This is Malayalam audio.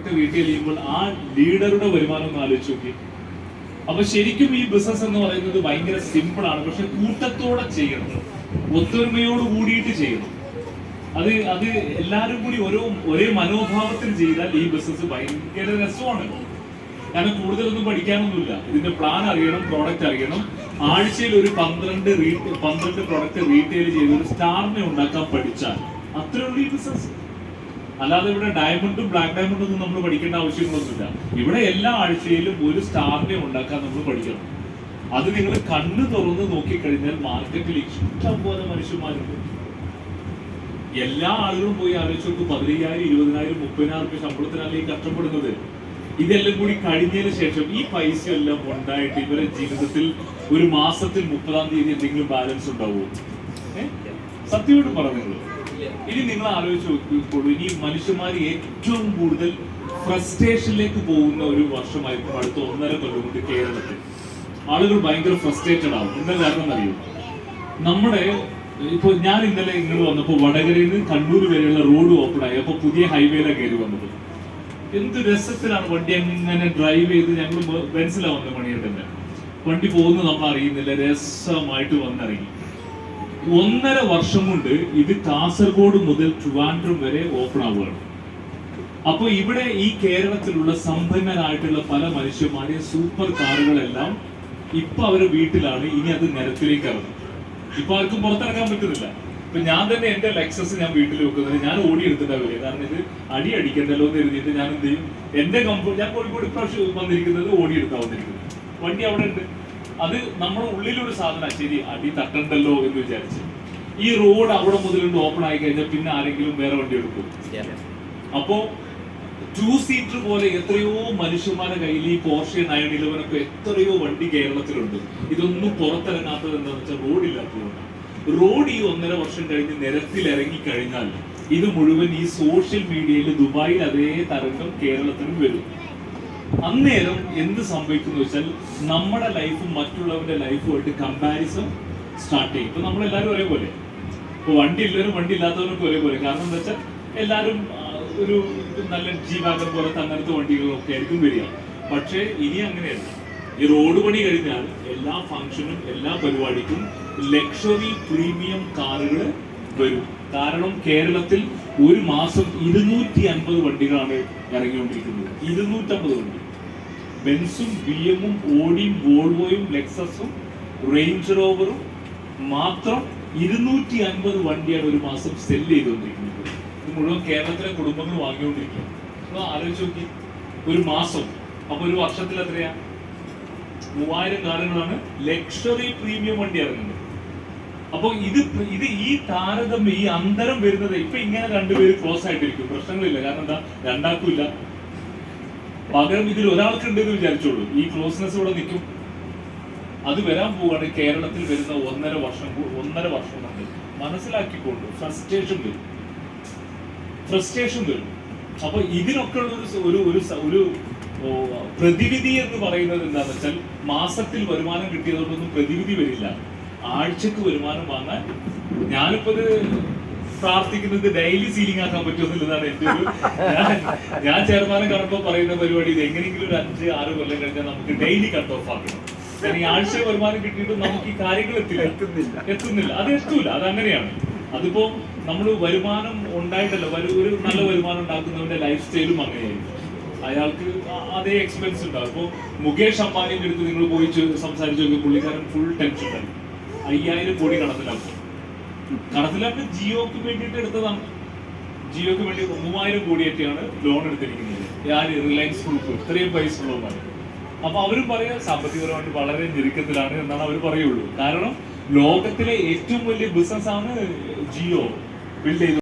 പ്രൊഡക്റ്റ് വീട്ടിൽ ചെയ്യുമ്പോൾ ആ ലീഡറുടെ വരുമാനം ഒന്ന് ആലോചിച്ച് നോക്കി. അപ്പൊ ശരിക്കും ഈ ബിസിനസ് എന്ന് പറയുന്നത് ഭയങ്കര സിമ്പിൾ ആണ്. പക്ഷെ കൂട്ടത്തോടെ ചെയ്യണം. ഒത്തൊരുമയോട് കൂടിയിട്ട് ചെയ്യണം. അത് അത് എല്ലാവരും കൂടി ഓരോ ഒരേ മനോഭാവത്തിൽ ചെയ്താൽ ഈ ബിസിനസ് ഭയങ്കര രസമാണ്. കാരണം കൂടുതലൊന്നും പഠിക്കാനൊന്നുമില്ല. ഇതിന്റെ പ്ലാൻ അറിയണം പ്രോഡക്റ്റ് അറിയണം. ആഴ്ചയിൽ ഒരു പന്ത്രണ്ട് പന്ത്രണ്ട് പ്രോഡക്റ്റ് റീറ്റെയിൽ ചെയ്ത് ഒരു സ്റ്റാറിനെ ഉണ്ടാക്കാൻ പഠിച്ചാൽ അത്രയുള്ള ഈ ബിസിനസ് അല്ലാതെ ഇവിടെ ഡയമണ്ടും ബ്ലാക്ക് ഡയമണ്ടും ഒന്നും നമ്മൾ പഠിക്കേണ്ട ആവശ്യങ്ങളൊന്നുമില്ല. ഇവിടെ എല്ലാ ആഴ്ചയിലും ഒരു സ്റ്റാറിനെ ഉണ്ടാക്കാൻ നമ്മൾ പഠിക്കണം. അത് നിങ്ങൾ കണ്ണു തുറന്ന് നോക്കിക്കഴിഞ്ഞാൽ മാർക്കറ്റിൽ ഇഷ്ടം പോലെ മനുഷ്യന്മാരുണ്ട്. എല്ലാ ആളുകളും പോയി ആലോചിച്ച് പതിനയ്യായിരം ഇരുപതിനായിരം മുപ്പതിനായിരം രൂപ ശമ്പളത്തിനാലേ കഷ്ടപ്പെടുന്നത്. ഇതെല്ലാം കൂടി കഴിഞ്ഞതിന് ശേഷം ഈ പൈസ എല്ലാം ഉണ്ടായിട്ട് ഇവരെ ജീവിതത്തിൽ ഒരു മാസത്തിൽ മുപ്പതാം തീയതി എന്തെങ്കിലും ബാലൻസ് ഉണ്ടാവുമോ? സത്യമായിട്ട് പറഞ്ഞു ഇനി നിങ്ങൾ ആലോചിച്ച് നോക്കിക്കോളൂ. ഇനി മനുഷ്യന്മാർ ഏറ്റവും കൂടുതൽ ഫ്രസ്ട്രേഷനിലേക്ക് പോകുന്ന ഒരു വർഷമായിരിക്കും അടുത്ത ഒന്നര കൊല്ലം കൊണ്ട് കേരളത്തിൽ. ആളുകൾ ഭയങ്കര ഫ്രസ്ട്രേറ്റഡ് ആവും. എന്താ കാരണം അറിയൂ? നമ്മുടെ ഇപ്പൊ ഞാൻ ഇന്നലെ ഇങ്ങോട്ട് വന്നപ്പോൾ വടകരയിൽ നിന്ന് കണ്ണൂർ വരെയുള്ള റോഡ് ഓപ്പൺ ആയി. അപ്പൊ പുതിയ ഹൈവേയിലാണ് കയറി വന്നത്. എന്ത് രസത്തിലാണ് വണ്ടി അങ്ങനെ ഡ്രൈവ് ചെയ്ത് ഞങ്ങൾ ബെൻസിലാണ് വന്നത് മണിയേട്ടന്റെ വണ്ടി പോകുന്നത് നമ്മൾ അറിയുന്നില്ല രസമായിട്ട് വന്നിറങ്ങി. ഒന്നര വർഷം കൊണ്ട് ഇത് കാസർഗോഡ് മുതൽ ട്രിവാൻഡ്രം വരെ ഓപ്പൺ ആവുകയാണ്. അപ്പൊ ഇവിടെ ഈ കേരളത്തിലുള്ള സമ്പന്നരായിട്ടുള്ള പല മനുഷ്യന്മാരെ സൂപ്പർ കാറുകളെല്ലാം ഇപ്പൊ അവരെ വീട്ടിലാണ്. ഇനി അത് നിരത്തിലേക്ക് ഇറങ്ങും. ഇപ്പൊ ആർക്കും പുറത്തിറക്കാൻ പറ്റുന്നില്ല. ഇപ്പൊ ഞാൻ തന്നെ എന്റെ ലെക്സസ് ഞാൻ വീട്ടിൽ വെക്കുന്നത്. ഞാൻ ഓടി എടുത്തിട്ടാണ് വരിക കാരണം ഇത് അടി അടിക്കണ്ടല്ലോ എന്ന് എഴുതിയിട്ട് ഞാൻ എന്ത് ചെയ്യും? എന്റെ കംഫോർട്ട് ഞാൻ കോഴിക്കോട് ഇപ്രാവശ്യം വന്നിരിക്കുന്നത് ഓടി എടുത്താ വന്നിരിക്കുന്നത്. വണ്ടി അവിടെ ഉണ്ട്. അത് നമ്മുടെ ഉള്ളിലൊരു സാധന ശരി അടി തട്ടണ്ടല്ലോ എന്ന് വിചാരിച്ച്. ഈ റോഡ് അവിടെ മുതലുണ്ട് ഓപ്പൺ ആയി കഴിഞ്ഞാൽ പിന്നെ ആരെങ്കിലും വേറെ വണ്ടി എടുക്കും. അപ്പോ ടു സീറ്റർ പോലെ എത്രയോ മനുഷ്യന്മാരെ കയ്യിൽ ഈ പോർഷെ നയൻ ഇലവൻ ഒക്കെ എത്രയോ വണ്ടി കേരളത്തിലുണ്ട്. ഇതൊന്നും പുറത്തിറങ്ങാത്തത് എന്താണെന്ന് വെച്ചാൽ റോഡില്ലാത്തതുകൊണ്ട് റോഡ് ഈ ഒന്നര വർഷം കഴിഞ്ഞ് നിരത്തിൽ ഇറങ്ങി കഴിഞ്ഞാൽ ഇത് മുഴുവൻ ഈ സോഷ്യൽ മീഡിയയിൽ ദുബായിൽ അതേ തരംഗം കേരളത്തിലും വരും. അന്നേരം എന്ത് സംഭവിക്കുന്നു വെച്ചാൽ നമ്മുടെ ലൈഫും മറ്റുള്ളവരുടെ ലൈഫുമായിട്ട് കമ്പാരിസൺ സ്റ്റാർട്ട് ചെയ്യും. ഇപ്പൊ നമ്മളെല്ലാവരും ഒരേപോലെ. ഇപ്പൊ വണ്ടി ഉള്ളവരും വണ്ടി ഇല്ലാത്തവരൊക്കെ ഒരേപോലെ. കാരണം എന്താ വെച്ചാൽ എല്ലാവരും ഒരു നല്ല ജീവാഗം പോലത്തെ അങ്ങനത്തെ വണ്ടികളൊക്കെ ആയിരിക്കും വരിക. പക്ഷേ ഇനി അങ്ങനെയല്ല. ഈ റോഡ് പണി കഴിഞ്ഞാൽ എല്ലാ ഫംഗ്ഷനും എല്ലാ പരിപാടിക്കും ലക്ഷറി പ്രീമിയം കാറുകൾ വരും. കാരണം കേരളത്തിൽ ഒരു മാസം ഇരുന്നൂറ്റി അൻപത് വണ്ടികളാണ് ഇറങ്ങിക്കൊണ്ടിരിക്കുന്നത്. ഇരുന്നൂറ്റമ്പത് വണ്ടി. ബെൻസും ബി എമ്മും ഓഡിയും വോൾവോയും ലെക്സസും റേഞ്ച് റോവറും മാത്രം ഇരുന്നൂറ്റി അൻപത് വണ്ടിയാണ് ഒരു മാസം സെൽ ചെയ്തുകൊണ്ടിരിക്കുന്നത്. ഇത് മുഴുവൻ കേരളത്തിലെ കുടുംബങ്ങൾ വാങ്ങിക്കൊണ്ടിരിക്കുക. അപ്പോൾ ആലോചിച്ച് നോക്കി. ഒരു മാസം. അപ്പൊ ഒരു വർഷത്തിൽ എത്രയാ? മൂവായിരം കാറുകളാണ് ലക്ഷറി പ്രീമിയം വണ്ടി ഇറങ്ങുന്നത്. അപ്പൊ ഇത് ഇത് ഈ താരതമ്യം ഈ അന്തരം വരുന്നത് ഇപ്പൊ ഇങ്ങനെ രണ്ടുപേര് ക്ലോസ് ആയിട്ടിരിക്കും. പ്രശ്നങ്ങളില്ല. കാരണം എന്താ? രണ്ടാക്കൂല്ല പകരം ഇതിൽ ഒരാൾക്ക് ഉണ്ടെന്ന് വിചാരിച്ചോളൂ. ഈ ക്ലോസ്നെസ് ഇവിടെ നിൽക്കും. അത് വരാൻ പോവാണ് കേരളത്തിൽ വരുന്ന ഒന്നര വർഷം ഒന്നര വർഷം കൊണ്ട്. മനസ്സിലാക്കിക്കൊണ്ട്. ഫ്രസ്ട്രേഷൻ വരും. ഫ്രസ്ട്രേഷൻ വരും. അപ്പൊ ഇതിനൊക്കെ ഒരു ഒരു ഒരു പ്രതിവിധി എന്ന് പറയുന്നത് എന്താണെന്ന് വെച്ചാൽ മാസത്തിൽ വരുമാനം കിട്ടിയതുകൊണ്ടൊന്നും പ്രതിവിധി വരില്ല. ആഴ്ചക്ക് വരുമാനം വാങ്ങാൻ ഞാനിപ്പോ ഇത് പ്രാർത്ഥിക്കുന്നത് ഡെയിലി സീലിംഗ് ആക്കാൻ പറ്റുമെന്നുള്ളതാണ് എന്റെ ഒരു ഞാൻ ചെയർമാനെ കാണുമ്പോൾ പറയുന്ന പരിപാടി ഇത് എങ്ങനെയെങ്കിലും ഒരു അഞ്ച് ആറ് കൊല്ലം കഴിഞ്ഞാൽ നമുക്ക് ഡെയിലി കട്ട് ഓഫ് ആക്കണം. കാരണം ഈ ആഴ്ച വരുമാനം കിട്ടിയിട്ടും നമുക്ക് ഈ കാര്യങ്ങൾ എത്തില്ല. എത്തുന്നില്ല. എത്തുന്നില്ല. അത് എത്തൂല. അത് അങ്ങനെയാണ്. അതിപ്പോ നമ്മൾ വരുമാനം ഉണ്ടായിട്ടല്ല. ഒരു നല്ല വരുമാനം ഉണ്ടാക്കുന്നവന്റെ ലൈഫ് സ്റ്റൈലും അങ്ങനെയായിരിക്കും. അയാൾക്ക് അതേ എക്സ്പെൻസ് ഉണ്ടാവും. അപ്പോൾ മുകേഷ് അംബാനിന്റെ അടുത്ത് നിങ്ങൾ പോയി സംസാരിച്ചു നോക്കി പുള്ളിക്കാരൻ ഫുൾ ടെൻഷൻ ഉണ്ടായി അയ്യായിരം കോടി കടത്തിലാക്കും. കടത്തിലാക്ക് ജിയോക്ക് വേണ്ടിയിട്ട് എടുത്തതാണ്. ജിയോക്ക് വേണ്ടി മൂവായിരം കോടിയൊക്കെയാണ് ലോൺ എടുത്തിരിക്കുന്നത്. ഞാൻ റിലയൻസ് ഗ്രൂപ്പ് ഇത്രയും പൈസ ഉള്ളതാണ് അപ്പൊ അവരും പറയാ സാമ്പത്തികപരമായിട്ട് വളരെ ഞെരുക്കത്തിലാണ് എന്നാണ് അവർ പറയുള്ളൂ. കാരണം ലോകത്തിലെ ഏറ്റവും വലിയ ബിസിനസ് ആണ് ജിയോ. ബിൽഡ് ചെയ്ത്